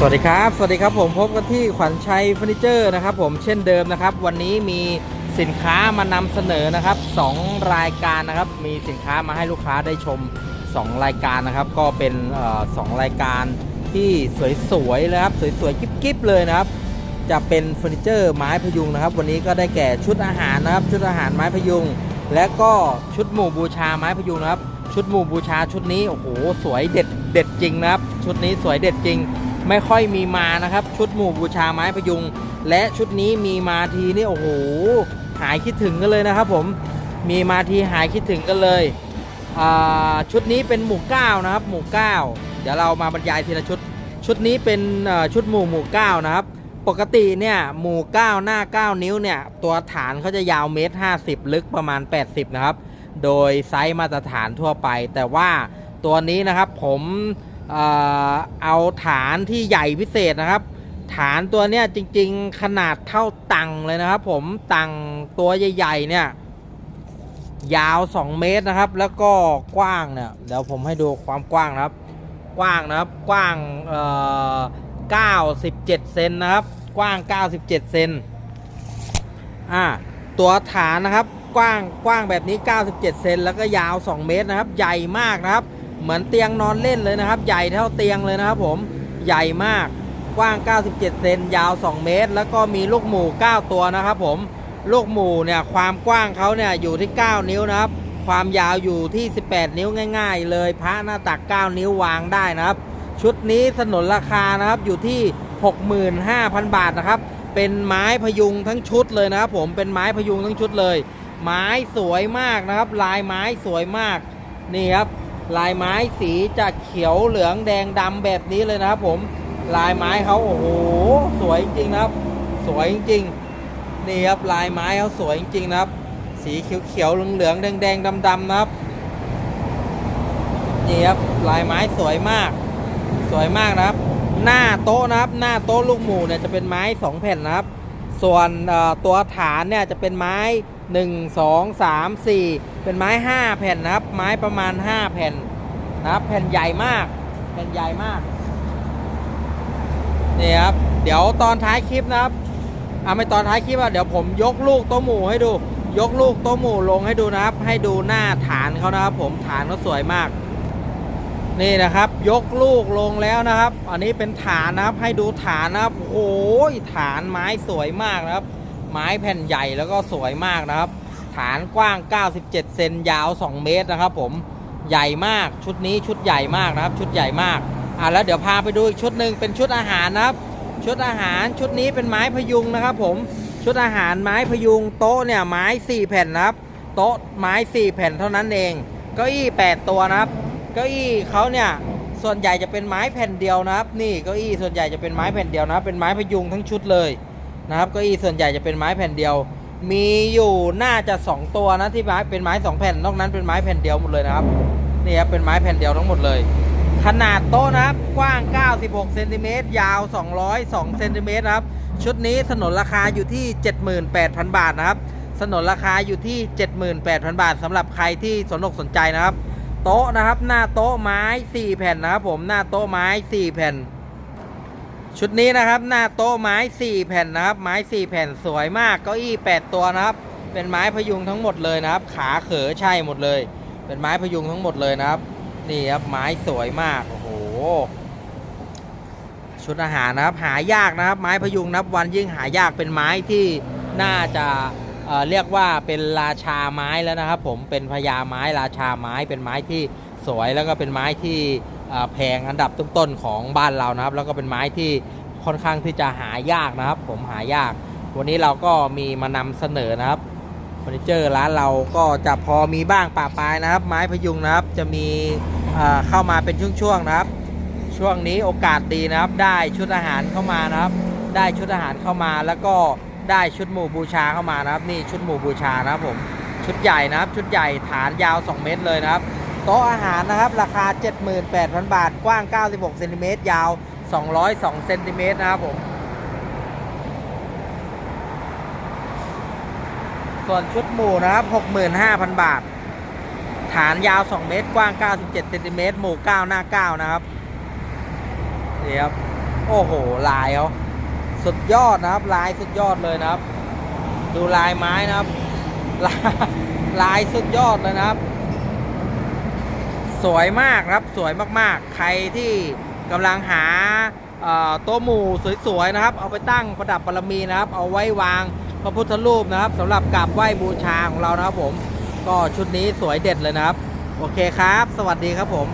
สวัสดีครับ สวัสดีครับผมพบกันที่ขวัญชัยเฟอร์นิเจอร์นะครับผมเช่นเดิมนะครับ วันนี้มีสินค้ามานำเสนอนะครับสองรายการนะครับ มีสินค้ามาให้ลูกค้าได้ชม 2 รายการนะครับ ก็เป็นสองรายการที่สวยๆนะครับสวยๆกิ๊บๆเลยนะครับ จะเป็นเฟอร์นิเจอร์ไม้พยุงนะครับ วันนี้ก็ได้แก่ชุดอาหารนะครับ ชุดอาหารไม้พยุง และก็ชุดหมู่บูชาไม้พยุงนะครับ ชุดหมู่บูชาชุดนี้โอ้โหสวยเด็ดเด็ดจริงนะครับ ชุดนี้สวยเด็ดจริง ไม่ค่อยมีมานะครับ ชุดหมู่บูชาไม้พยุง และชุดนี้มีมาทีนี่โอ้โหหายคิดถึงกันเลยนะครับ ผมมีมาทีหายคิดถึงกันเลยชุดนี้เป็นหมู่เก้านะครับ หมู่เก้าเดี๋ยวเรามาบรรยายทีละชุด ชุดนี้เป็นชุดหมู่หมู่เก้านะครับ ปกติเนี่ยหมู่ 9 หน้า 9 นิ้วเนี่ย ตัวฐานเขาจะยาวเมตร50 ลึกประมาณ 80 นะครับ โดยไซส์มาตรฐานทั่วไป แต่ว่าตัวนี้นะครับผม เอาฐานที่ใหญ่พิเศษนะครับ ฐานตัวเนี้ยจริง ๆ ขนาดเท่าตังเลยนะครับ ผมตังตัวใหญ่ๆเนี่ยยาว 2 เมตรนะครับ แล้วก็กว้างเนี่ยเดี๋ยวผมให้ดูความกว้างนะครับ กว้างนะครับกว้างเอ่อ97เซนนะครับ กว้าง 97 เซนอ่าตัวฐานนะครับกว้างกว้างแบบนี้ 97 เซนแล้วก็ยาว 2 เมตรนะครับ ใหญ่มากนะครับ เหมือนเตียงนอนเล่นเลยนะครับ ใหญ่เท่าเตียงเลยนะครับผมใหญ่มากกว้าง 97 เซนยาว 2 เมตร แล้วก็มีลูกหมู 9 ตัวนะครับผม ลูกหมูเนี่ยความกว้างเขาเนี่ยอยู่ที่ 9 นิ้วนะครับ ความยาวอยู่ที่ 18 นิ้วง่าย ๆ เลยพระหน้าตัก 9 นิ้ววางได้นะครับ ชุดนี้สนนราคานะครับอยู่ที่ 65,000 บาทนะครับ เป็นไม้พยุงทั้งชุดเลยนะครับผม เป็นไม้พยุงทั้งชุดเลย ไม้สวยมากนะครับ ลายไม้สวยมาก นี่ครับ ลายไม้สีจะเขียวเหลืองแดงดำแบบนี้เลยนะครับผมลายไม้เขาโอ้โหสวยจริงๆนะครับ สวยจริงๆนี่ครับลายไม้เขาสวยจริงๆนะครับ สีเขียวๆเหลืองๆแดงๆดำๆนะครับนี่ครับลายไม้สวยมาก สวยมากนะครับ หน้าโต๊ะนะครับ หน้าโต๊ะลูกหมูเนี่ยจะเป็นไม้2แผ่นนะครับ ส่วนตัวฐานเนี่ยจะเป็นไม้ 1 2 3 4 เป็นไม้ 5 แผ่นนะครับ ไม้ประมาณ 5 แผ่นนะครับ แผ่นใหญ่มาก แผ่นใหญ่มากนี่ครับ เดี๋ยวตอนท้ายคลิปนะครับเอาไม่ตอนท้ายคลิปอะเดี๋ยวผมยกลูกโต๊ะหมูให้ดู ยกลูกโต๊ะหมูลงให้ดูนะครับ ให้ดูหน้าฐานเขานะครับ ผมฐานเขาสวยมาก นี่นะครับ ยกลูกลงแล้วนะครับ อันนี้เป็นฐานนะครับ ให้ดูฐานนะครับโอ้โหฐานไม้สวยมากนะครับ ไม้แผ่นใหญ่แล้วก็สวยมากนะครับ ฐานกว้าง 97 เซนยาว 2 เมตรนะครับ ผมใหญ่มากชุดนี้ชุดใหญ่มากนะครับ ชุดใหญ่มากอะแล้วเดี๋ยวพาไปดูอีกชุดหนึ่งเป็นชุดอาหารนะครับ ชุดอาหารชุดนี้เป็นไม้พยุงนะครับ ผมชุดอาหารไม้พยุงโต๊ะเนี่ยไม้4แผ่นนะครับ โต๊ะไม้4แผ่นเท่านั้นเองเก้าอี้8ตัวนะครับเก้าอี้เขาเนี่ยส่วนใหญ่จะเป็นไม้แผ่นเดียวนะครับ นี่เก้าอี้ส่วนใหญ่จะเป็นไม้แผ่นเดียวนะเป็นไม้พยุงทั้งชุดเลย นะครับเก้าอี้ส่วนใหญ่จะเป็นไม้แผ่นเดียว มีอยู่น่าจะ 2 ตัวนะที่ไม้เป็นไม้ 2 แผ่นนอกนั้นเป็นไม้แผ่นเดียวหมดเลยนะครับนี่ครับเป็นไม้แผ่นเดียวทั้งหมดเลย ขนาดโต๊ะนะครับกว้าง 96เซนติเมตรยาว 202เซนติเมตรครับชุดนี้สนนราคาอยู่ที่ 78,000 บาทนะครับสนนราคาอยู่ที่ 78,000 บาทสำหรับใครที่สนอกสนใจนะครับ โต๊ะนะครับ หน้าโต๊ะไม้ 4 แผ่นนะครับผมหน้าโต๊ะไม้ 4 แผ่น ชุดนี้นะครับ หน้าโต๊ะไม้ 4 แผ่นนะครับ ไม้ 4 แผ่นสวยมากเก้าอี้ 8 ตัวนะครับ เป็นไม้พยุงทั้งหมดเลยนะครับ ขาเขอใช่หมดเลย เป็นไม้พยุงทั้งหมดเลยนะครับ นี่ครับไม้สวยมากโอ้โหชุดอาหารนะครับ หายากนะครับ ไม้พยุงนับวันยิ่งหายากเป็นไม้ที่น่าจะเเรียกว่าเป็นราชาไม้แล้วนะครับ ผมเป็นพญาไม้ราชาไม้เป็นไม้ที่สวยแล้วก็เป็นไม้ที่ แพงอันดับต้นๆของบ้านเรานะครับ แล้วก็เป็นไม้ที่ค่อนข้างที่จะหายากนะครับ ผมหายาก วันนี้เราก็มีมานำเสนอนะครับเฟอร์นิเจอร์ร้านเราก็จะพอมีบ้างปะปายนะครับ ไม้พยุงนะครับ จะมีเอ่อเข้ามาเป็นช่วงๆนะครับ ช่วงนี้โอกาสดีนะครับ ได้ชุดอาหารเข้ามานะครับ ได้ชุดอาหารเข้ามาแล้วก็ได้ชุดหมู่บูชาเข้ามานะครับ นี่ชุดหมู่บูชานะครับผมชุดใหญ่นะครับ ชุดใหญ่ฐานยาว 2 เมตรเลยนะครับ โต๊ะอาหารนะครับ ราคา 78,000 บาท กว้าง 96เซนติเมตรยาว 202เซนติเมตรนะครับผม ส่วนชุดหมู่นะครับ 65,000 บาท ฐานยาว 2 เมตร กว้าง 97เซนติเมตรหมู่ 9 หน้า 9 นะครับนี่ครับโอ้โห ลายเขาสุดยอดนะครับ ลายสุดยอดเลยนะครับ ดูลายไม้นะครับ ลายลายสุดยอดเลยนะครับ สวยมากครับสวยมากๆ ใครที่กำลังหาโต๊ะหมู่สวยๆนะครับ เอาไปตั้งประดับบารมีนะครับ เอาไว้วางพระพุทธรูปนะครับสำหรับกราบไหว้บูชาของเรานะครับผม ก็ชุดนี้สวยเด็ดเลยนะครับ โอเคครับ สวัสดีครับผม